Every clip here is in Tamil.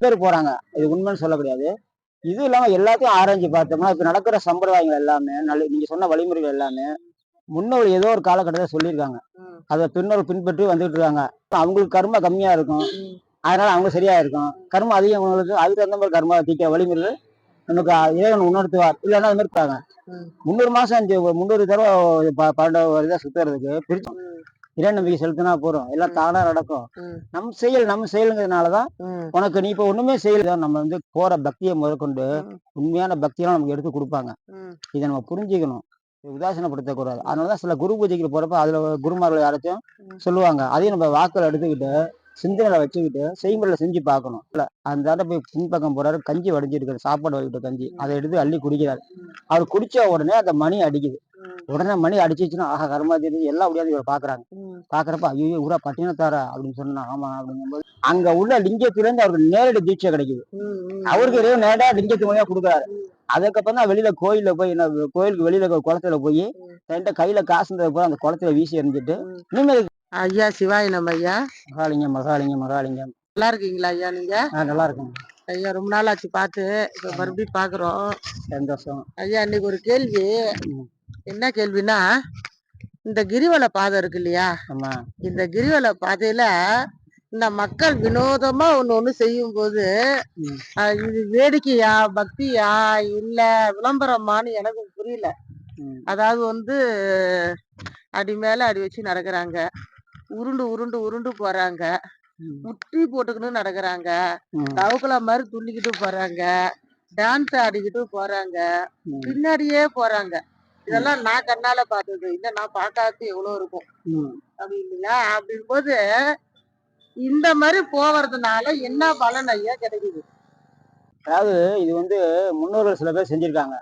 பேர் போறாங்க. இது உண்மைன்னு சொல்ல முடியாது. இது இல்லாம எல்லாத்தையும் ஆராய்ஞ்சு பார்த்தோம்னா இப்ப நடக்கிற சம்பிரதாயங்கள் எல்லாமே நல்ல நீங்க சொன்ன வழிமுறைகள் எல்லாமே முன்னோர் ஏதோ ஒரு காலகட்டத்தில் சொல்லியிருக்காங்க. அதை பின்னோர் பின்பற்றி வந்துட்டு இருக்காங்க. அவங்களுக்கு கர்ம கம்மியா இருக்கும். அதனால அவங்க சரியா இருக்கும். கர்மம் அதிகம் அவங்களுக்கு அதுக்கு தகுந்த மாதிரி கர்மா தீக்கிற வழிமுறைகள் நமக்கு இறைவன் உணர்த்துவார். இல்லைன்னா அது மாதிரி இருக்காங்க. முந்நூறு மாசம் அஞ்சு முந்நூறு தடவை பன்னெண்டு இதை சுத்துறதுக்கு பிரிச்சு இறை நம்பிக்கை செலுத்தினா போறோம் எல்லாம் தானா நடக்கும். நம் செயல் நம்ம செயலுங்கிறதுனாலதான். உனக்கு நீ இப்ப ஒண்ணுமே செய்யல. நம்ம வந்து போற பக்தியை முதற்கொண்டு. உண்மையான பக்தியெல்லாம் நமக்கு எடுத்து கொடுப்பாங்க. இதை நம்ம புரிஞ்சுக்கணும். இதை உதாசீனப்படுத்தக்கூடாது. அதனாலதான் சில குரு பூஜைக்கு போறப்ப அதுல குருமார்கள் யாராச்சும். சொல்லுவாங்க. அதையும் நம்ம வாக்கள் எடுத்துக்கிட்டு சிந்தனையில வச்சுக்கிட்டு செய்முறையில செஞ்சு பார்க்கணும். இல்ல அந்த ஆட்ட போய் பின்பக்கம் போறாரு. கஞ்சி வடிஞ்சிருக்காரு சாப்பாடு வடிக்கிட்ட கஞ்சி. அதை எடுத்து அள்ளி குடிக்கிறாரு. அவர் குடிச்ச உடனே அந்த மணி அடிக்குது. உடனே மணி அடிச்சிச்சுன்னா ஆஹா கர்மா தெரியுது. எல்லாம் முடியாது இவர் பாக்குறாங்க. பாக்குறப்ப ஐயோ ஊரா பட்டினத்தாரா? அப்படின்னு சொன்னா ஆமா அப்படிங்கும்போது அங்க உள்ள லிங்கத்திலிருந்து அவருக்கு நேரடி தீட்சை கிடைக்குது. அவருக்கு இறைவன் நேரடா லிங்கத்து மூலியா கொடுக்குறாரு. அதுக்கப்புறம் தான் வெளியில கோயில்ல போய் என்ன கோயிலுக்கு வெளியில குளத்துல போய் ம். என்கிட்ட கையில காசு இருந்தது அந்த குளத்துல வீசி எறிஞ்சிட்டு. இனிமேல் ஐயா சிவாய நம்ம ஐயா. மகாலிங்கம் மகாலிங்கம் மகாலிங்கம் நல்லா இருக்கீங்களா ஐயா நீங்க? நல்லா இருக்கும் ஐயா ரொம்ப நாள் ஆச்சு பார்த்து இப்ப மறுபடியும் பாக்குறோம். சந்தோஷம். ஐயா இன்னைக்கு ஒரு கேள்வி. என்ன கேள்வினா இந்த கிரிவல பாதை இருக்கு இல்லையா? இந்த கிரிவல பாதையில இந்த மக்கள் வினோதமா ஒண்ணு ஒண்ணு செய்யும் போது இது வேடிக்கையா பக்தியா இல்ல விளம்பரமான்னு எனக்கு புரியல. அதாவது வந்து அடி மேல அடி வச்சு நடக்கிறாங்க. உருண்டு உருண்டு உருண்டு போறாங்க. முட்டி போட்டுக்கிட்டு நடக்கிறாங்க. தவக்கலா மாதிரி துள்ளிக்கிட்டு போறாங்க. டான்ஸ் ஆடிக்கிட்டு போறாங்க. பின்னாடியே போறாங்க. இதெல்லாம் நான் கண்ணால பார்த்தது. இல்ல நான் பார்க்காதது எவ்வளவு இருக்கும். அப்படி இல்லையா அப்படிங்கும்போது இந்த மாதிரி போவறதுனால என்ன பலன் ஐயா கிடைக்குது? அதாவது இது வந்து முன்னோர்கள் சில பேர் செஞ்சிருக்காங்க.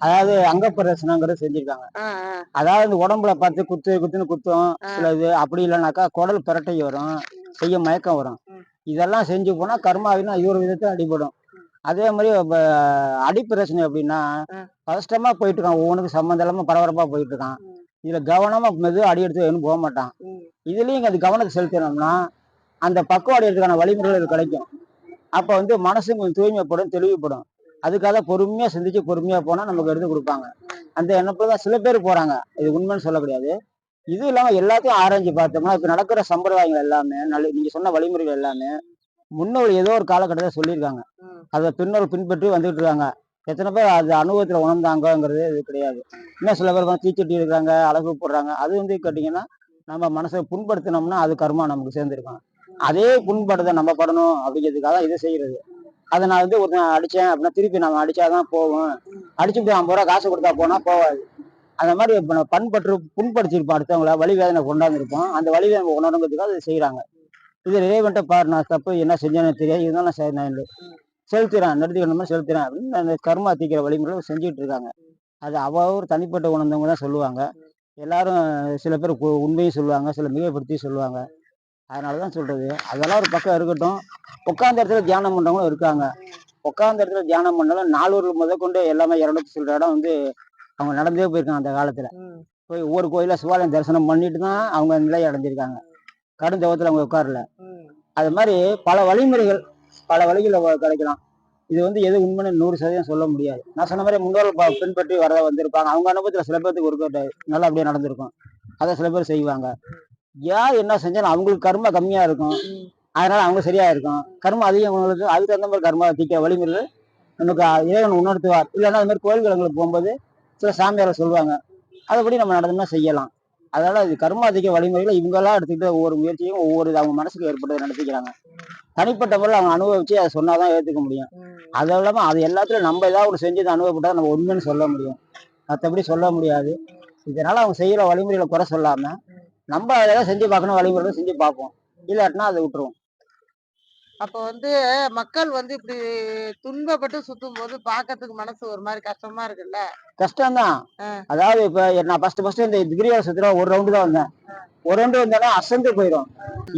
அதாவது அங்க பிரதர்சனங்கிறது செஞ்சிருக்காங்க அதாவது இந்த உடம்புல பார்த்து குத்து குத்துன்னு குத்தும். சில இது அப்படி இல்லைனாக்கா குடல் பிரட்டை வரும் செய்ய மயக்கம் வரும். இதெல்லாம் செஞ்சு போனா கர்மாவினா ஒரு விதத்துல அடிபடும். அதே மாதிரி இப்ப அடிப்பிரச்சனை அப்படின்னா ம். கஷ்டமா போயிட்டு இருக்கான் ஒவ்வொன்றுக்கு சம்மந்தம் இல்லாம பரபரப்பா போயிட்டு இருக்கான். இதுல கவனமா மெது அடி எடுத்து எதுவும் போக மாட்டான். இதுலயும் அது கவனத்தை செலுத்தினோம்னா அந்த பக்குவம் அடையிறதுக்கான வழிமுறைகள் கிடைக்கும். அப்ப வந்து மனசு கொஞ்சம் தூய்மைப்படும் தெளிவுபடும். அதுக்காக பொறுமையா சிந்திச்சு பொறுமையா போனா நமக்கு எடுத்து கொடுப்பாங்க. அந்த தான் சில பேர் போறாங்க. இது உண்மைன்னு சொல்ல முடியாது இது இல்லாம எல்லாத்தையும் ஆராய்ஞ்சு பார்த்தோம்னா இப்ப நடக்கிற சம்பிரதாயங்கள் எல்லாமே நல்ல நீங்க சொன்ன வழிமுறைகள் எல்லாமே முன்னோர் ஏதோ ஒரு காலகட்டத்தில் சொல்லியிருக்காங்க. அதை பின்னோர் பின்பற்றி வந்துட்டு இருக்காங்க எத்தனை பேர் அது அனுபவத்துல உணர்ந்தாங்கங்கிறது இது கிடையாது. இன்னும் சில பேர் வந்து தீச்சட்டி இருக்கிறாங்க அழகு போடுறாங்க. அது வந்து கேட்டீங்கன்னா நம்ம மனசை புண்படுத்தினோம்னா அது கர்மா நமக்கு சேர்ந்துருக்கும். அதே புண்படுத்த நம்ம படணும் அப்படிங்கிறதுக்காக இதை செய்யறது. அதை நான் வந்து ஒருத்தன் அடிச்சேன் அப்படின்னா திருப்பி நம்ம அடிச்சாதான் போவோம். அடிச்சுட்டு ஐம்பது ரூபா காசு கொடுத்தா போனா போவாது. அந்த மாதிரி இப்ப பண்பற்று புண்படுத்திருப்போம் அடுத்தவங்கள. வழி வேதனை கொண்டாந்துருப்போம். அந்த வழி வேதனை உணருங்கிறதுக்காக அதை செய்யறாங்க. இது இறைவன்ட்ட பாரு நான் தப்பு என்ன செஞ்சேன்னு தெரியாது. இதுதான் நான் செ- நான் செலுத்துறேன் நிறுத்திக்கணுமா செலுத்துறேன் அப்படின்னு அந்த கர்மா தீக்கிற வழிமுறை செஞ்சுட்டு இருக்காங்க. அது அவ ஒரு தனிப்பட்ட உணர்ந்தவங்க தான் சொல்லுவாங்க. எல்லாரும் சில பேர் உண்மையும் சொல்லுவாங்க சில மிகைப்படுத்தி சொல்லுவாங்க. அதனால தான் சொல்றது. அதெல்லாம் ஒரு பக்கம் இருக்கட்டும். உட்கார்ந்த இடத்துல தியானம் பண்றவங்களும் இருக்காங்க. உட்கார்ந்த இடத்துல தியானம் பண்ணாலும் நாலூர் முதற்கொண்டு எல்லாமே இரநூத்தி சொல்ற இடம் வந்து அவங்க நடந்தே போயிருக்காங்க அந்த காலத்துல. போய் ஒவ்வொரு கோயில சிவாலயம் தரிசனம் பண்ணிட்டு தான் அவங்க நிலையை அடைஞ்சிருக்காங்க. கடுந்தவத்துல அவங்க உட்காரல. அது மாதிரி பல வழிமுறைகள் பல வழிகளில் கிடைக்கலாம். இது வந்து எது உண்மைன்னு நூறு சதவீதம் சொல்ல முடியாது. நான் சொன்ன மாதிரி முன்னோர்கள் பின்பற்றி வர வந்திருப்பாங்க. அவங்க அனுபவத்தில் சில பேர்த்துக்கு ஒரு நல்லா அப்படியே நடந்திருக்கும். அதை சில பேர் செய்வாங்க. யார் என்ன செஞ்சாலும் அவங்களுக்கு கர்மா கம்மியா இருக்கும். அதனால அவங்க சரியா இருக்கும். கர்மா அதிகம் அவங்களுக்கு. அதுக்கு தகுந்த மாதிரி கர்மா தீக்க வழிமுறைகள் நமக்கு இறைவன் உணர்த்துவார். இல்லைன்னா அது மாதிரி கோயில்களுக்கு போகும்போது சில சாமியார்கள் சொல்லுவாங்க அதுபடி நம்ம நடந்தோம்னா செய்யலாம். அதனால இது கர்மா அதிக வழிமுறைகளை இவங்கெல்லாம் எடுத்துக்கிட்டு ஒவ்வொரு முயற்சியும் ஒவ்வொரு அவங்க மனசுக்கு ஏற்பட்டதை நடத்திக்கிறாங்க. தனிப்பட்ட முறையில் அவங்க அனுபவிச்சு அதை சொன்னாதான் ஏற்றுக்க முடியும். அது இல்லாமல் அது எல்லாத்துலயும் நம்ம ஏதாவது ஒரு செஞ்சு அனுபவப்பட்டா நம்ம உண்மைன்னு சொல்ல முடியும். மற்றபடி சொல்ல முடியாது. இதனால அவங்க செய்யற வழிமுறைகளை குறை சொல்லாம நம்ம ஏதாவது செஞ்சு பார்க்கணும் வழிமுறைகளை செஞ்சு பார்ப்போம். இல்லாட்டினா அதை விட்டுருவோம். அப்ப வந்து மக்கள் வந்து இப்படி துன்பப்பட்டு சுத்தும் போது பாக்கிறதுக்கு மனசு ஒரு மாதிரி கஷ்டமா இருக்குல்ல? கஷ்டம்தான். அதாவது இப்ப நான் ஃபர்ஸ்ட் ஃபர்ஸ்ட் இந்த டிகிரியால் சுத்துற ஒரு ரவுண்டு தான் வந்தேன். ஒரு ரவுண்டு வந்தாலும் அசந்து போயிடும்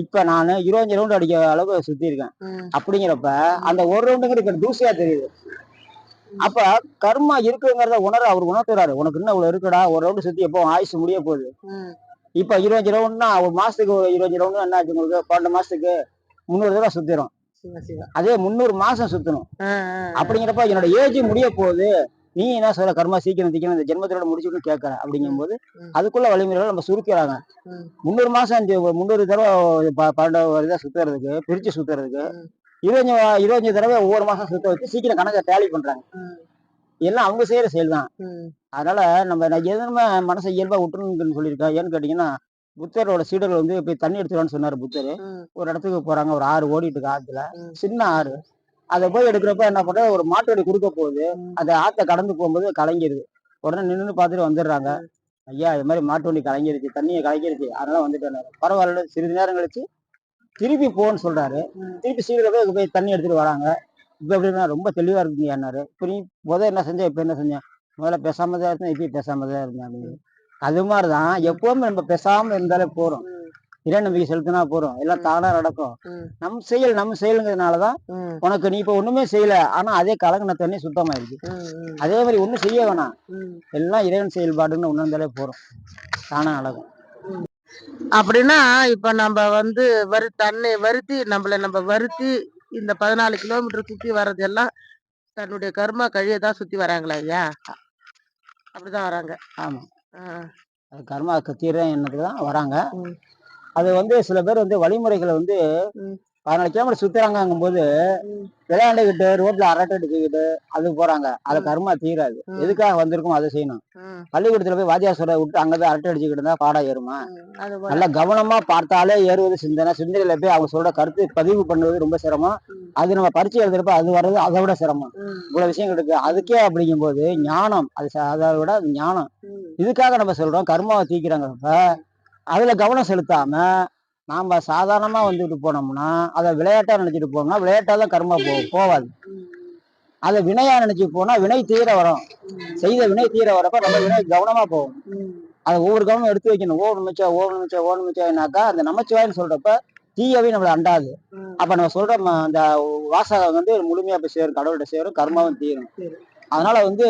இப்ப நான் இருபத்தஞ்சு ரவுண்டு அடிக்க அளவுக்கு சுத்தி இருக்கேன் அப்படிங்கிறப்ப அந்த ஒரு ரவுண்டுங்கிறது தூசியா தெரியுது. அப்ப கர்மா இருக்குங்கிறத உணர அவர் உணர்த்துறாரு. உனக்கு இன்னும் இவ்வளவு இருக்குடா ஒரு ரவுண்டு சுத்தி எப்போ ஆயுசு முடிய போகுது. இப்ப இருபத்தஞ்சு ரவுண்ட்னா ஒரு மாசத்துக்கு ஒரு இருபத்தஞ்சு ரவுண்ட் என்ன ஆச்சு உங்களுக்கு? பன்னெண்டு மாசத்துக்கு? முந்நூறு தடவை சுத்திரும். அதே முந்நூறு மாசம் சுத்தணும். அப்படிங்கிறப்ப என்னோட ஏஜ் முடிய போகுது நீ என்ன சொல்ற? கர்மா சீக்கிரம் சீக்கிரம் இந்த ஜென்மத்தோட முடிச்சுட்டு கேட்கற அப்படிங்கும்போது ம். அதுக்குள்ள வழிமுறைகளை நம்ம சுருக்கிறாங்க ம். முந்நூறு மாசம் முந்நூறு தடவை பன்னெண்டு இதை சுத்துறதுக்கு பிரிச்சு சுத்துறதுக்கு. இருபஞ்சு இருபத்தஞ்சு தடவை ஒவ்வொரு மாசம் சுத்த வச்சு சீக்கிரம் கணக்கை டேலி பண்றாங்க. எல்லாம் அவங்க செய்யற செயல் தான். அதனால நம்ம நான் எதுவுமே மனசை இயல்பா விட்டுருன்னு சொல்லியிருக்கேன். ஏன்னு கேட்டீங்கன்னா புத்தரோட சீடர்கள் வந்து போய் தண்ணி எடுத்துருவான்னு சொன்னாரு புத்தர். ஒரு இடத்துக்கு போறாங்க ஒரு ஆறு ஓடிட்டு இருக்கு ஆத்துல. சின்ன ஆறு. அதை போய் எடுக்கிறப்ப என்ன பண்ற ஒரு மாட்டு வண்டி குறுக்க போகுது. அந்த ஆத்தை கடந்து போகும்போது கலங்கிருது. உடனே நின்று பார்த்துட்டு வந்துடுறாங்க. ஐயா இது மாதிரி மாட்டு வண்டி கலங்கிருச்சு தண்ணியை கலங்கிருச்சு. அதனால வந்துட்டேன் பரவாயில்ல சிறிது நேரம் கழிச்சு திருப்பி போன்னு சொல்றாரு. திருப்பி சீக்கிரம் போய் போய் தண்ணி எடுத்துட்டு வராங்க. இப்ப எப்படின்னா ரொம்ப தெளிவா இருக்குங்க என்னாரு இப்ப நீ முத என்ன செஞ்ச இப்ப என்ன செஞ்ச? முதல்ல பேசாம தான் இருந்தேன் இப்பயும் பேசாம தான் இருந்தேன் அப்படின்னு. அது மாதிரிதான் எப்பவுமே நம்ம பேசாம இருந்தாலே போறோம் இறை நம்பிக்கை செலுத்தினா போறோம் எல்லாம் தானா நடக்கும். நம் செயல் நம்ம செயலுங்கிறதுனாலதான் உனக்கு நீ இப்ப ஒண்ணுமே செய்யல. ஆனா அதே கலங்கின தண்ணி சுத்தமாயிருக்கு அதே மாதிரி ஒண்ணும் செய்ய வேணாம். எல்லாம் இறைவன் செயல்பாடுன்னு உணர்ந்தாலே போறோம் தானா நடக்கும். அப்படின்னா இப்ப நம்ம வந்து வரு தன்னை வருத்தி நம்மள நம்ம வருத்தி இந்த பதினாலு கிலோமீட்டர் சுத்தி வர்றதெல்லாம் தன்னுடைய கர்மா கழியதான் சுத்தி வராங்களா ஐயா. அப்படிதான் வராங்க. ஆமா. ஆ, அது கர்மா தீர எண்ணத்துக்கு தான் வராங்க. அது வந்து சில பேர் வந்து வழிமுறைகளை வந்து. பதினாலு கிலோமீட்டர் சுத்துறாங்கும் போது. விளையாண்டுக்கிட்டு ரோட்ல அரட்டை அடிச்சுக்கிட்டு அது போறாங்க. அது. கர்மா தீராது. எதுக்காக வந்திருக்கோம் அதை செய்யணும். பள்ளிக்கூடத்துல போய் வாத்தியார் சொல்ற விட்டு அங்க போய் அரட்டை அடிச்சுக்கிட்டு இருந்தா பாடம் ஏறுமா. நல்லா கவனமா பார்த்தாலே ஏறுவது சிந்தனை. சிந்தனையில போய் அவங்க சொல்ற கருத்து பதிவு பண்ணுவது ரொம்ப சிரமம். அது நம்ம பரிச்சை எழுதுறப்ப அது வர்றது அதை விட சிரமம். இவ்வளவு விஷயம் இருக்கு. அதுக்கே அப்படிங்கும்போது ஞானம் அது அதை விட ஞானம். இதுக்காக நம்ம சொல்றோம் கர்மாவை தீக்கிறாங்கிறப்ப அதுல கவனம் செலுத்தாம நாம சாதாரணமா வந்துட்டு போனோம்னா அதை விளையாட்டா நினைச்சிட்டு போனோம்னா விளையாட்டா தான் கர்மா போ போவாது. அதை வினையா நினைச்சு போனா வினை தீர வரும். செய்த வினை தீர வரப்ப நம்ம வினை கவனமா போகும். அதை ஒவ்வொரு கவனம் எடுத்து வைக்கணும். ஓ நிமிச்சா ஓ நிமிச்சா ஓ நிமிச்சானாக்கா அந்த நமச்சிவாயின்னு சொல்றப்ப தீயவே நம்மளை அண்டாது. அப்ப நம்ம சொல்ற அந்த வாசகம் வந்து முழுமையா போய் சேரும் கடவுள்கிட்ட சேரும் கர்மாவும் தீரும். அதனால வந்து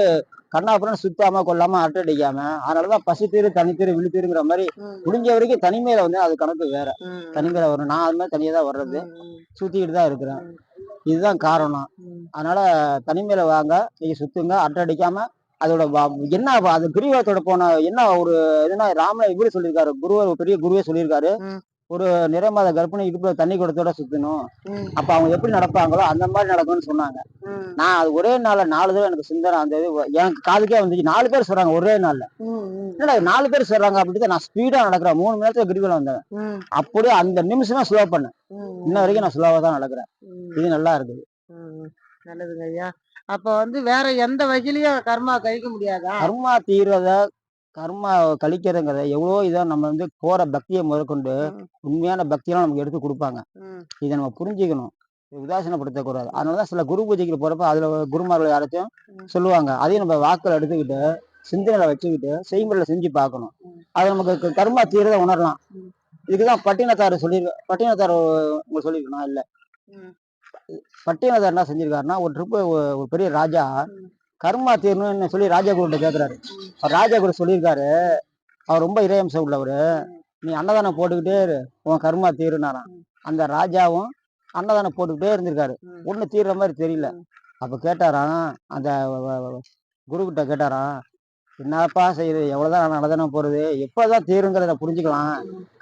கண்ணாப்புறம் சுத்தாம கொல்லாம அடிக்காம அதனாலதான் பசி தீரு தனி தீரு விழு தீருங்கிற மாதிரி முடிஞ்ச வரைக்கும் தனிமையில வந்து அது கணக்கு வேற. தனிமையில வரும் நான் அது மாதிரி தனியா தான் வர்றது. சுத்திக்கிட்டு தான் இருக்கிறேன். இதுதான் காரணம். அதனால தனிமையில வாங்க நீங்க சுத்துங்க அடிக்காம அதோட என்ன அது கிரிவலத்தோட போன என்ன ஒரு எதுனா ராம இவரு சொல்லியிருக்காரு குருவர் பெரிய குருவே சொல்லியிருக்காரு. ஒரு நிறைமாத கர்ப்பிணி இடுப்புல தண்ணி குடத்தோட சுத்தணும். அப்ப அவங்க எப்படி நடப்பாங்களோ அந்த மாதிரி நடக்கும்னு சொன்னாங்க. நான் அது ஒரே நாள்ல நாலு தடவை எனக்கு சிந்தனை அந்த இது எனக்கு காதுக்கே வந்துச்சு. நாலு பேர் சொல்றாங்க ஒரே நாள்ல. என்னடா நாலு பேர் சொல்றாங்க அப்படின்னு நான் ஸ்பீடா நடக்கிறேன். மூணு மணி நேரத்துல கிரிவலம் வந்தேன். அப்படியே அந்த நிமிஷமே ஸ்லோ பண்ணேன். இன்ன வரைக்கும் நான் ஸ்லோவா தான் நடக்கிறேன். இது நல்லா இருக்குது. நல்லதுங்க ஐயா. அப்ப வந்து வேற எந்த வகையிலயும் கர்மா கழிக்க முடியாதா? கர்மா தீர்றத கர்மா கழிக்கிறதுங்கிறத எவ்வளோ இதாக நம்ம வந்து போற பக்தியை முதற்கொண்டு உண்மையான பக்தியெல்லாம் நமக்கு எடுத்து கொடுப்பாங்க. இதை நம்ம புரிஞ்சுக்கணும். உதாசீனப்படுத்தக்கூடாது. அதனால தான் சில குரு பூஜைக்கு போறப்ப அதுல குருமார்கள் யாராச்சும். சொல்லுவாங்க. அதையும் நம்ம வாக்கில் எடுத்துக்கிட்டு சிந்தனையில வச்சுக்கிட்டு செய்முறையில செஞ்சு பார்க்கணும். அது நமக்கு கர்மா தீரத உணரலாம். ம். இதுக்குதான் பட்டினத்தார் சொல்லியிருக்க பட்டினத்தார் உங்களுக்கு சொல்லியிருக்கணும் இல்ல. பட்டினத்தார் என்ன செஞ்சிருக்காருன்னா ஒரு ட்ரிப்பு ஒரு பெரிய ராஜா. கர்மா தீரணும்னு சொல்லி ராஜாகுருட்ட கேட்குறாரு அவர் ராஜாகுரு சொல்லியிருக்காரு. அவர் ரொம்ப இறையம்சம் உள்ளவர். நீ அன்னதானம் போட்டுக்கிட்டே இரு. உன் கர்மா தீருனாராம். அந்த ராஜாவும் அன்னதானம் போட்டுக்கிட்டே இருந்திருக்காரு. ஒன்று தீர்ற மாதிரி தெரியல. அப்போ கேட்டாராம். அந்த குருக்கிட்ட கேட்டாராம். என்னப்பா செய்யுது எவ்வளோதான் நான் அன்னதானம் எப்போ தான் தீருங்கிறத புரிஞ்சுக்கலாம்.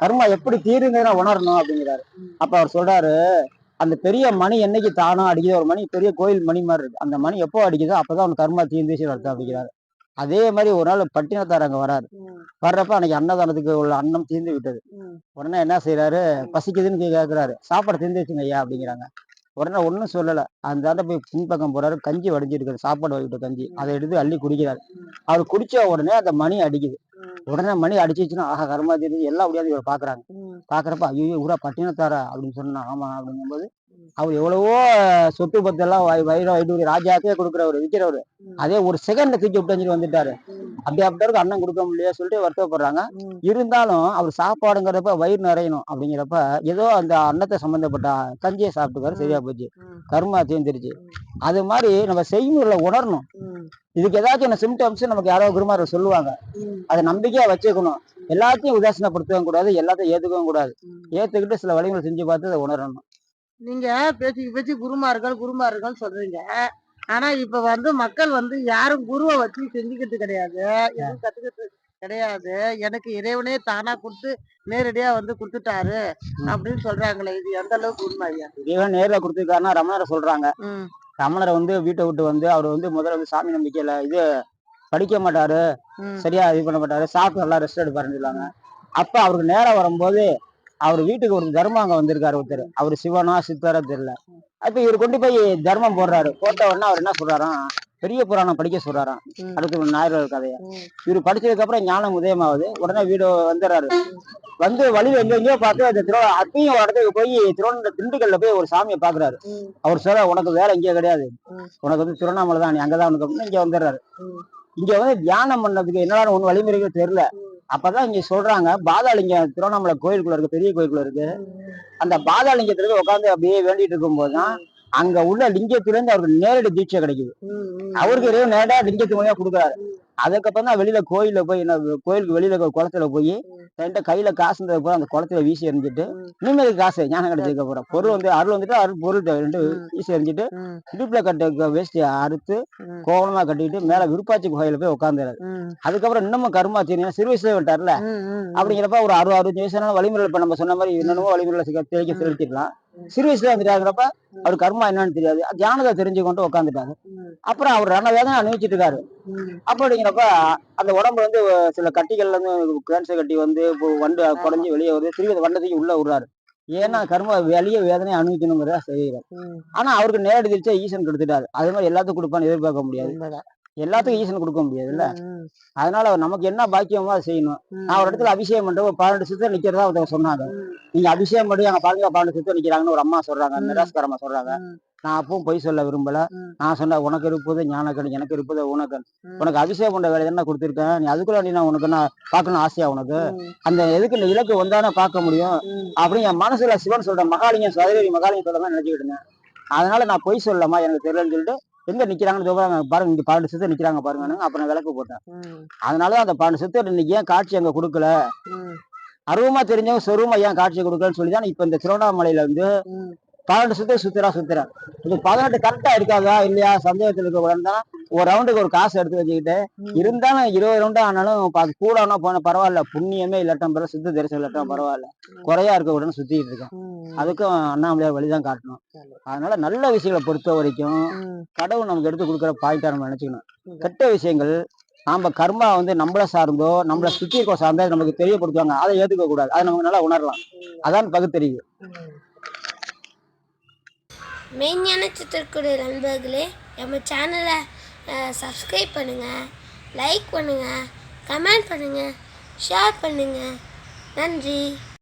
கர்மா எப்படி தீருங்கிறத உணரணும் அப்படிங்கிறாரு. அப்போ அவர் சொல்கிறாரு அந்த பெரிய மணி என்னைக்கு தானா அடிக்குதோ ஒரு மணி பெரிய கோயில் மணி மாதிரி இருக்கு. அந்த மணி எப்போ அடிக்குதோ அப்பதான் அவனுக்கு கர்மா தீர்ந்துச்சு அர்த்தம் அப்படிங்கிறாரு அதே மாதிரி ஒரு நாள் பட்டினத்தார் அங்க வராரு வர்றப்ப அன்னைக்கு அன்னதானத்துக்கு உள்ள அன்னம் தீர்ந்து விட்டது. உடனே என்ன செய்யறாரு பசிக்குதுன்னு கேக்குறாரு. சாப்பாடு தீர்ந்துச்சுங்க ஐயா அப்படிங்கிறாங்க. உடனே ஒன்றும் சொல்லல. அந்த போய் பின்பக்கம் போறாரு. கஞ்சி வடிஞ்சிருக்காரு. சாப்பாடு வடிக்கிட்ட கஞ்சி. அதை எடுத்து அள்ளி குடிக்கிறாரு. அவர் குடிச்ச உடனே அந்த மணி அடிக்குது. உடனே மணி அடிச்சிச்சுன்னா ஆஹா கர்மா தீர்ந்து எல்லாம் அப்படியாவது இவர் பாக்குறாங்க. பாக்குறப்ப ஐயோ ஊரா பட்டினத்தாரா? அப்படின்னு சொன்னா ஆமா அப்படிங்கும்போது. அவர் எவ்வளவோ சொத்து பத்து எல்லாம் வய- வயிறு வைடூரி ராஜாக்கே கொடுக்குறவர் விற்கிறவர். அதே ஒரு செகண்ட்ல தூக்கி விட்டு வந்துட்டு வந்துட்டாரு. அப்படி அப்படியே அண்ணன் கொடுக்க முடியல சொல்லிட்டு வருத்தப்படுறாங்க. இருந்தாலும் அவர் சாப்பாடுங்கிறப்ப வயிறு நிறையணும் அப்படிங்கிறப்ப ஏதோ அந்த அன்னத்தை சம்பந்தப்பட்ட கஞ்சியை சாப்பிட்டுக்காரு சரியா போச்சு. கர்மா தீர்ந்துருச்சு அது மாதிரி நம்ம செய்முறையில உணரணும். இதுக்கு ஏதாச்சும் சிம்டம்ஸ் நமக்கு யாரோ குருமார்கள் சொல்லுவாங்க. அதை நம்பிக்கையா வச்சுக்கணும். எல்லாத்தையும் உதாசீனப்படுத்தவும் கூடாது எல்லாத்தையும் ஏத்துக்கவும் கூடாது. ஏத்துக்கிட்டு சில வழிமுறை செஞ்சு பார்த்து அதை உணரணும். நீங்க பேச்சுக்கு பேச்சு குருமார்கள் குருமார்கள் சொல்றீங்க. ஆனா இப்ப வந்து மக்கள் வந்து யாரும் குருவை வச்சு செஞ்சுக்கிறது கிடையாது. எதுவும் கத்துக்கிறது கிடையாது. எனக்கு இறைவனே தானா கொடுத்து நேரடியா வந்து கொடுத்துட்டாரு அப்படின்னு சொல்றாங்களே. இது எந்த அளவுக்கு உண்மை ஐயா? இறைவன் நேர்ல கொடுத்துருக்காருன்னா ரமணரை சொல்றாங்க. ரமணரை வந்து வீட்டை விட்டு வந்து அவர் வந்து முதல்ல வந்து சாமி நம்பிக்கையில இது படிக்க மாட்டாரு. சரியா இது பண்ண மாட்டாரு. சாப்பிட்டு நல்லா ரெஸ்ட் எடுப்பாருன்னு சொல்லுவாங்க. அப்ப அவருக்கு நேரம் வரும்போது அவர் வீட்டுக்கு ஒரு தர்மம் அங்க வந்திருக்காரு ஒருத்தர். அவர் சிவனா சித்தரா தெரியல அப்ப இவர் கொண்டு போய் தர்மம் போடுறாரு. போட்ட உடனே அவர் என்ன சொல்றாராம்? பெரிய புராணம் படிக்க சொல்றாராம். அடுத்து ஞாயிறு கதையை. இவர் படிச்சதுக்கு அப்புறம் ஞானம் உதயமாகுது. உடனே வீடு வந்துடுறாரு வந்து வழியில எங்கெங்கயோ பார்த்து அந்த திரு அப்பயும் ஒரு இடத்துக்கு போய் திருவண்ண திண்டுக்கல்ல போய் ஒரு சாமியை பாக்குறாரு அவர் சொல்ல உனக்கு வேலை இங்கே கிடையாது. உனக்கு வந்து திருவண்ணாமலை தான். நீ அங்கதான் உனக்கு இங்க வந்துடுறாரு இங்க வந்து தியானம் பண்ணதுக்கு என்னடா ஒண்ணு வழிமுறைகள் தெரியல அப்பதான் இங்க சொல்றாங்க பாதாளிங்கம் திருவண்ணாமலை கோயிலுக்குள்ள இருக்கு பெரிய கோயிலுக்குள்ள இருக்கு. அந்த பாதாளிங்கத்துல உட்காந்து அப்படியே வேண்டிட்டு இருக்கும்போது தான் அங்க உள்ள லிங்கத்திலிருந்து அவருக்கு நேரடி தீட்சை கிடைக்குது. அவருக்கு இறைவன் நேரடா லிங்கத்து மூலியமா கொடுக்குறாரு. அதுக்கப்புறம் தான் வெளியில கோயில்ல போய் என்ன கோயிலுக்கு வெளியில குளத்துல போய் என்கிட்ட கையில காசு இருந்தது போய் அந்த குளத்துல வீசி எறிஞ்சிட்டு. நிம்மதி காசு ஞானம் கிடைச்சதுக்கு அப்புறம் பொருள் வந்து அருள் வந்துட்டு அருள் பொருள். ரெண்டு. வீசி எறிஞ்சிட்டு இடுப்புல கட்ட வேஷ்டி அறுத்து கோவலமா கட்டிட்டு மேல விருப்பாச்சி கோயில போய் உட்காந்துறாரு அதுக்கப்புறம் இன்னமும் கருமா தெரியும் சிறு வயசுல விட்டார்ல அப்படிங்கிறப்ப ஒரு அறுபது அறுபது வயசான வழிமுறை இப்ப நம்ம சொன்ன மாதிரி என்னென்னமோ வழிமுறை தெளிக்க செலுத்திடலாம் சிறு வயசுல வந்துட்டாங்கிறப்ப அவர் கர்மா என்னன்னு தெரியாது. தியானத்தை தெரிஞ்சு கொண்டு உட்காந்துட்டாரு அப்புறம் அவர் ரண வேதனை அனுபவிச்சுட்டு இருக்காரு அப்படிங்கிறப்ப அந்த உடம்பு வந்து சில கட்டிகள்ல இருந்து கேன்சர் கட்டி வந்து வண்டு குறைஞ்சி வெளியே வருது. அந்த வண்டத்தையும் உள்ள விடுறாரு. ஏன்னா கர்ம வெளிய வேதனை அனுபவிக்கணுங்கிறத செய்கிறார். ஆனா அவருக்கு நேரடி திருச்சா ஈசன் கொடுத்துட்டாரு. அது மாதிரி எல்லாத்துக்கும் கொடுப்பான்னு எதிர்பார்க்க முடியாது. எல்லாத்துக்கும் ஈசன் கொடுக்க முடியாதுல்ல? ம், அதனால நமக்கு என்ன பாக்கியமோ அதை செய்யணும். நான் ஒரு இடத்துல அபிஷேகம் பண்ற ஒரு பன்னெண்டு சித்தர் நிக்கிறதா ஒருத்தவங்க சொன்னாங்க. நீங்க அபிஷேகம் பண்ணி அங்க பாருங்க பன்னெண்டு சித்தர் நிக்கிறாங்கன்னு ஒரு அம்மா சொல்றாங்க. நிராஸ்காரமா சொல்றாங்க. நான் அப்பவும் பொய் சொல்ல விரும்பல. நான் சொன்னேன் உனக்கு இருப்பது ஞானக்கண் எனக்கு இருப்பது உனக்கண் ம். உனக்கு அபிஷேகம் பண்ற வேலை தானே கொடுத்துருக்கேன். நீ அதுக்குள்ள நீ நான் உனக்கு நான் பார்க்கணும் ஆசையா உனக்கு? அந்த எதுக்கு இந்த இலக்கு வந்தானே பார்க்க முடியும்? அப்படின்னு என் மனசுல சிவன் சொல்ற மகாலிங்கம் சதுரடி மகாலிங்கம் சொல்ற மாதிரி நினைச்சுக்கிட்டு இருந்தேன். அதனால நான் பொய் சொல்லமா எனக்கு தெரியலன்னு சொல்லிட்டு எங்க நிக்கிறாங்கன்னு சொல்றாங்க பாருங்க. இங்க பன்னெண்டு சித்தர் நிக்கிறாங்க பாருங்க. அப்புறம் விளக்கு போட்டேன். அதனால அந்த பன்னெண்டு சித்தர் இன்னைக்கு ஏன் காட்சி அங்க கொடுக்கல? அருவமா தெரிஞ்சவங்க சொருவமா ஏன் காட்சி கொடுக்கலன்னு சொல்லி தான் இப்ப இந்த திருவண்ணாமலையில வந்து ம், பன்னெண்டு சுத்தர் சுத்தரா சுத்துறேன் இது பதினெட்டு கரெக்டா இருக்காதா இல்லையா? சந்தேகத்தில் இருக்க கூடாதுன்னா ஒரு ரவுண்டுக்கு ஒரு காசு எடுத்து வச்சுக்கிட்டு. இருந்தாலும் இருபது ரவுண்டா ஆனாலும் பா- கூடனா போன பரவாயில்ல. புண்ணியமே இல்லாட்டம் பரவாயில்ல சித்த தரிசனம் இல்லாட்டம் பரவாயில்ல. குறையா இருக்க உடனே சுத்திட்டு இருக்கேன். அதுக்கும் அண்ணாமலையார் வழிதான் காட்டணும். அதனால நல்ல விஷயங்களை பொறுத்த வரைக்கும் கடவுள் நமக்கு எடுத்து கொடுக்குற பாயிண்டா நம்ம நினைச்சுக்கணும். கெட்ட விஷயங்கள் நாம கர்மா வந்து நம்மள சார்ந்தோ நம்மள சுத்தி இருக்க சார்ந்தோ நமக்கு தெரியப்படுத்துவாங்க. அதை ஏத்துக்க கூடாது. அதை நமக்கு நல்லா உணரலாம். அதான் பகுத்தறிவு. மெய்ஞான சித்திரக்கூடிய நண்பர்களே நம்ம சேனலை சப்ஸ்கிரைப் பண்ணுங்கள் லைக் பண்ணுங்கள் கமெண்ட் பண்ணுங்கள் ஷேர் பண்ணுங்கள் நன்றி.